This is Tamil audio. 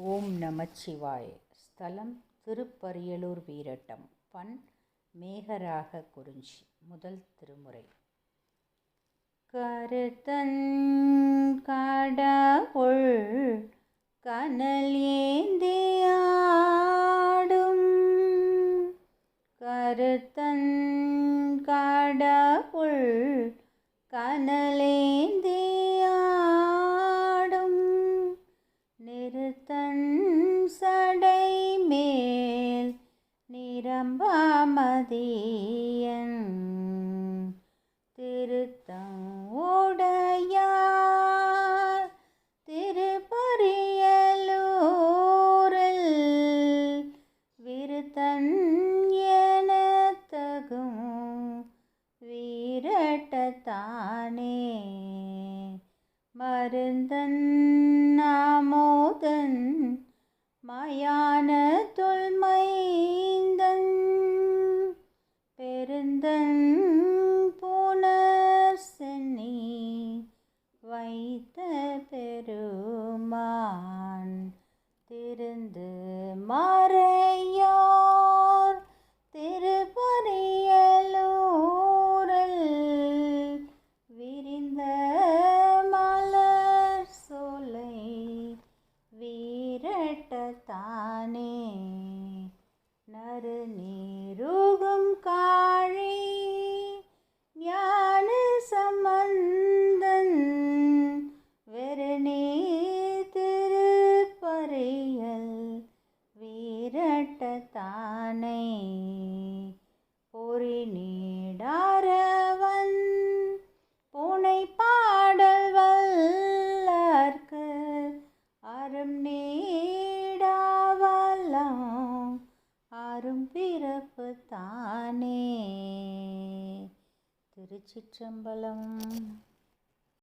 ஓம் நமச்சிவாய. ஸ்தலம் திருப்பரியலூர் வீரட்டம். பண் மேகராக குறிஞ்சி. முதல் திருமுறை. கருத்தன் கடவுள் கனல் ஏந்தியாடும் கருத்தன் கடவுள் கனலேந்தியாடும் நிரம்பாமதியன் திருத்தம் உடையார் திருப்பரியலூரில் விருத்தன் எனத்தகும் வீரட்டத்தானே. மருந்தன் நாமோதன் மயான தொல்மை பெருந்தன் புனர் சென்னி வைத்த பெருமான் திருந்து மறையோர் திருப்பரியலூரில் விரிந்த மலர் சோலை வீரட்ட வீரட்டத்தானை பொறி நீடாரவன் புனை பாடல் வல்லார்க்கு அரும் நீடாவலாம் அரும் பிறப்பு தானே? திருச்சிற்றம்பலம்